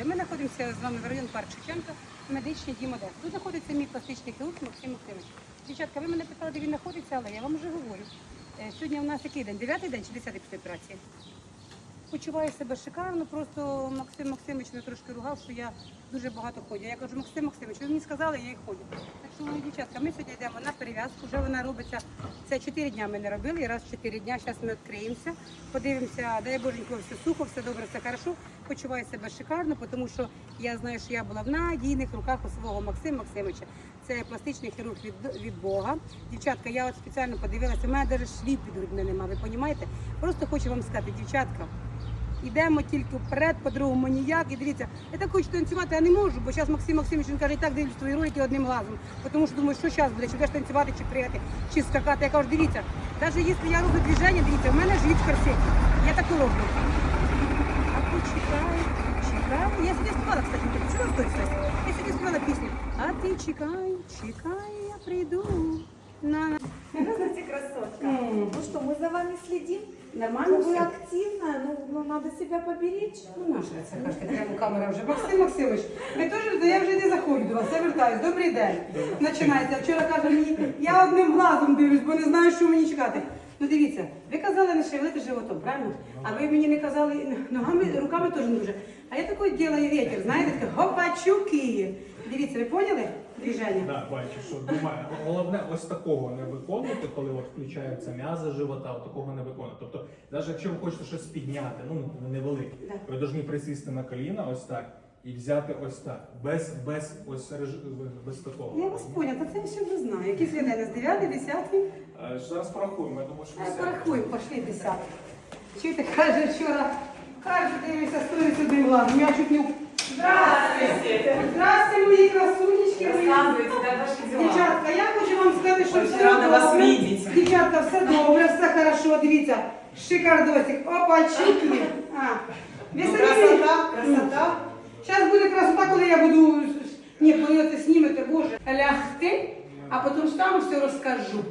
Е, Ми знаходимося з вами в район парк Шевченка, медичний дім Одеса. Тут знаходиться мій пластичний хірург Максим Максимович. Дівчатка, ви мене питали, де він знаходиться, але я вам вже говорю. Е, Сьогодні у нас який день? Дев'ятий день чи десятий після операції? Почуваю себе шикарно, просто Максим Максимович мене трошки ругав, що я дуже багато ходжу. Я кажу, Максим Максимович, ви мені сказали, я і ходжу. Так що, мої дівчатка, ми сьогодні йдемо на перев'язку, вже вона робиться. Це 4 дня ми не робили, і раз в 4 дня. Зараз ми відкриємося, подивимося, дай Боженько, все сухо, все добре, все хорошо. Почуваю себе шикарно, тому що я знаю, що я була в надійних руках у свого Максима Максимовича. Це пластичний хірург від, від Бога. Дівчатка, я от спеціально подивилася, у мене навіть шліп під грудьми нема, ви розумієте? Просто хочу вам сказати, дівчатка, Йдемо тільки вперед, по-другому ніяк. І дивіться, я так хочу танцювати, а не можу, бо зараз Максим Максимович він каже, і так дивлюсь твої ролики одним глазом. Тому що думаю, що зараз буде, чи будеш танцювати, чи прияти, чи скакати. Я кажу, дивіться, навіть якщо я роблю движення, дивіться, в мене живіт в корсеті. Я так і роблю. А ти чекай. Я сьогодні співала, кстати, ти чула хтось? Я сьогодні співала пісню. А ти чекай, чекай, я прийду. На... Здравствуйте, красотка. Ну что, мы за вами следим? Нормально Вы все? активная, ну, ну надо себя поберечь. Ну, наша це кажете, прямо камера вже. Максим Максимович, ми теж я вже не заходжу до вас, я вертаюсь. Добрий день. Починається. Вчора каже мені, я одним глазом дивлюсь, бо не знаю, що мені чекати. Ну дивіться, ви казали не шевелити животом, правильно? А ви мені не казали ногами, руками теж не дуже. А я такий ділаю ветер, знаєте, таке гопачуки. Дивіться, ви поняли движення? Да, бачиш, що думаю, головне ось такого не виконувати, коли от включаються м'язи живота, от такого не виконувати. Тобто, навіть якщо ви хочете щось підняти, ну невелике, Да. ви повинні присісти на коліна ось так і взяти ось так, без, без ось реж... без такого. Я вас поняла, та це я ще не знаю. Які свідання з 9, 10? Е, Зараз порахуємо, я думаю, що Е, все. Порахуємо, пошли десятки. Чуєте, каже вчора, каже, дивися, стоїть один глазом. Я чуть не... в- Здравствуйте! Здравствуйте, мої красунечки, мої. Рассказывайте, как ваши дела? Дівчатка, я хочу вам сказати, що Очень все рада вас добре. видеть. Дівчатка, все добре, все хорошо, дивіться. Шикардосик. Опа, чуки. А. Ну, Ви самі- красота, красота. Зараз буде красота, коли я буду. Ні, коли ви це знімете, Боже. Лягти, а потім стану все розкажу.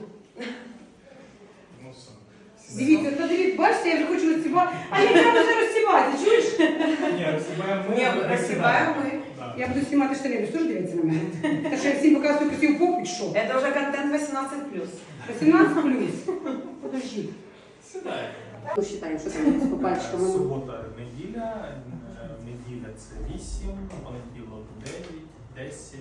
Ну, все. Дивіться, то дивіться, бачите, я вже хочу розсівати. А я треба вже розсівати, чуєш? Ні, розсібаємо ми. Не, ви рассеваем мы. Да. Я буду знімати штани, ви ж теж дивіться на мене. Та що я всім показую красиву попу, що? Это уже контент 18+. 18 плюс. Подожди. Сідай. Считаємо, що там по пальчикам. ну. Субота, неділя, е, неділя це 8, понеділок 9, 10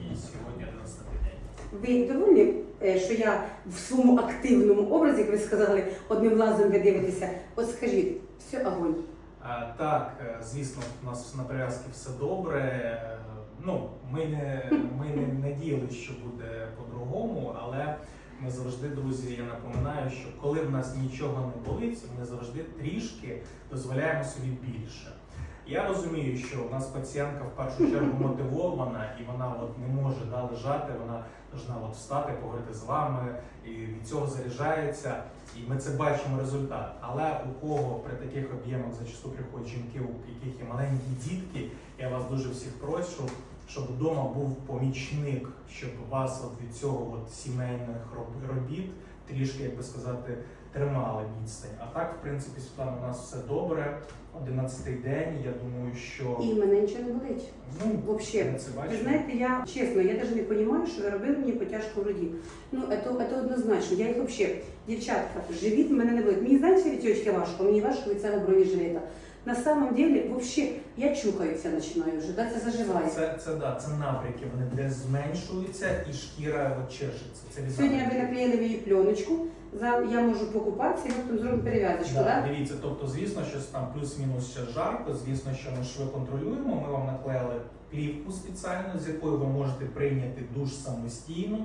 і сьогодні 11 день. Ви довольні, е, що я в своєму активному образі, як ви сказали, одним глазом ви дивитеся. От скажіть, все огонь. Так, е, звісно, у нас на перев'язки все добре. Е, Ну, ми не, ми не надіяли, що буде по-другому, але ми завжди, друзі, я напоминаю, що коли в нас нічого не болить, ми завжди трішки дозволяємо собі більше. Я розумію, що у нас пацієнтка в першу чергу мотивована і вона от не може да, лежати, вона повинна от встати, поговорити з вами, і від цього заряджається. І ми це бачимо результат. Але у кого при таких об'ємах зачасту приходять жінки, у яких є маленькі дітки, я вас дуже всіх прошу, щоб вдома був помічник, щоб вас от від цього от сімейних робіт трішки, як би сказати, тримали відстань. А так, в принципі, Світлана, у нас все добре. 11-й день. Я думаю, що І мене нічого не болить. ну Вообще. ми це Ви бачимо. знаєте, я чесно, я навіть не розумію, що ви робили мені потяжку в груді. Ну, це, це однозначно. Я їх взагалі, дівчатка, живіт мене не болить. Мені знаєте, від тьочки важко, мені важко від цього бронежилета. На самом деле, вообще, я чухаюся починаю вже, да, це заживає. Це, це да, це набряки, вони де зменшуються і шкіра от чешеться. Це від Сьогодні ви наклеїли мені пленочку, за, я можу покупатися і ми потім зробимо перев'язочку, Да, так? Дивіться, тобто, звісно, що там плюс-мінус ще жарко, звісно, що ми шви контролюємо. Ми вам наклеїли плівку спеціальну, з якою ви можете прийняти душ самостійно.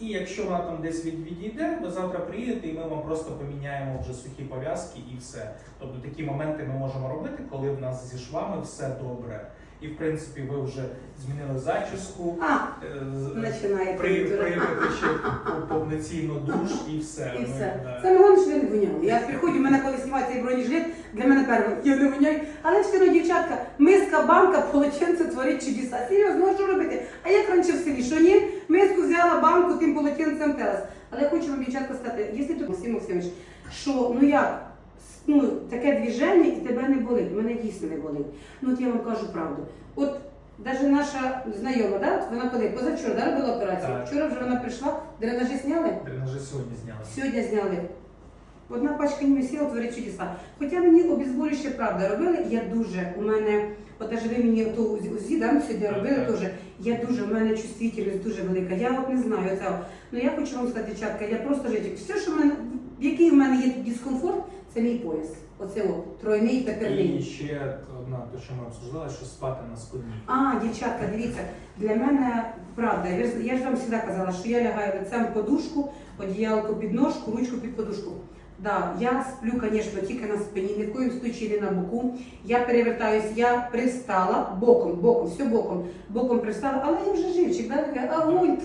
І якщо вона там десь від, відійде, ви завтра приїдете і ми вам просто поміняємо вже сухі пов'язки і все. Тобто такі моменти ми можемо робити, коли в нас зі швами все добре. І в принципі ви вже змінили зачіску, А, е, при, приймете ще по- повноцінно душ і все. І Ми, все. да. Саме головне, що ви не воняли. Я приходжу, мене коли знімається цей бронежилет, для мене перше, я не воняю. Але все одно, дівчатка, миска, банка, полотенце творить чудеса. Серйозно, ну, що робити? А як раніше в селі, що ні? Миску взяла банку, тим полотенцем телес. Але я хочу вам, дівчатка, сказати, якщо тут Максим Максимович, що, ну як, ну, таке движення і тебе не болить. Мене дійсно не болить. Ну от я вам кажу правду. От навіть наша знайома, да, от вона коли позавчора да, робила операцію. Так. Вчора вже вона прийшла, дренажі зняли. Дренажі сьогодні зняли. Сьогодні зняли. Одна пачка не сіла творить чудеса. Хоча мені обезболюще правда робили, я дуже, у мене, от навіть ви мені ту УЗІ да, сьогодні робили теж, я дуже, у мене чувствительність дуже велика. Я от не знаю це. Ну я хочу вам сказати, дівчатка, я просто жити. Все, що в мене, який в мене є дискомфорт, це мій пояс. Оце от, тройний та І ще одна, те, що ми обсуждали, що спати на спині. А, дівчатка, дивіться, для мене правда, я ж, я ж вам завжди казала, що я лягаю лицем в подушку, одіялко під ножку, ручку під подушку. Да, я сплю, звісно, тільки на спині, ні в коїм случаї не на боку. Я перевертаюсь, я пристала боком, боком, все боком, боком пристала, але я вже живчик, да? така, а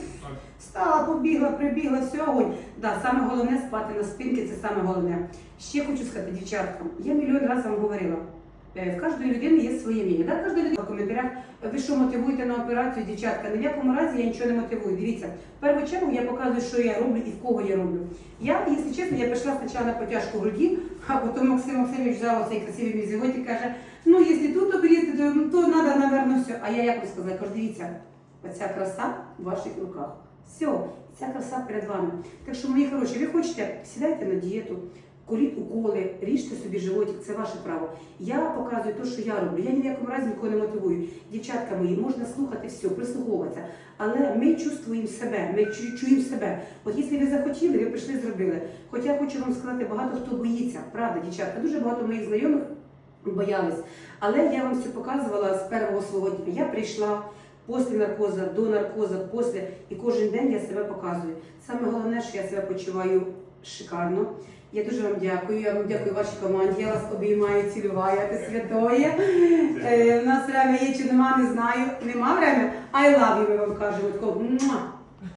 Встала, побігла, прибігла, все, огонь. Да, саме головне спати на спинці, це саме головне. Ще хочу сказати, дівчаткам, я мільйон разів вам говорила. Е, В кожної людини є своє мнення. Да? Кожна людина в коментарях, ви що мотивуєте на операцію, дівчатка? Ні в якому разі я нічого не мотивую. Дивіться, в першу чергу я показую, що я роблю і в кого я роблю. Я, якщо чесно, я пішла спочатку на потяжку груді, а потім Максим Максимович взяв цей красивий живот і каже, ну якщо тут обрізати, то, то треба, напевно, все. А я як сказала, кажу, дивіться, оця краса в ваших руках. Все, ця краса перед вами. Так що, мої хороші, ви хочете, сідайте на дієту, коліть уколи, ріжте собі животик, це ваше право. Я показую те, що я роблю. Я ні в якому разі нікого не мотивую. Дівчатка мої, можна слухати все, прислуховуватися. Але ми чувствуємо себе, ми чуємо себе. От якщо ви захотіли, ви прийшли, зробили. Хоча я хочу вам сказати, багато хто боїться, правда, дівчатка. Дуже багато моїх знайомих боялись. Але я вам все показувала з першого свого дня. Я прийшла після наркоза, до наркоза, після, і кожен день я себе показую. Саме головне, що я себе почуваю шикарно. Я дуже вам дякую. Я вам дякую вашій команді. Я вас обіймаю, цілюваю, це святоє. Е, у нас время є чи нема, не знаю. Нема время. I love you, ми вам кажемо.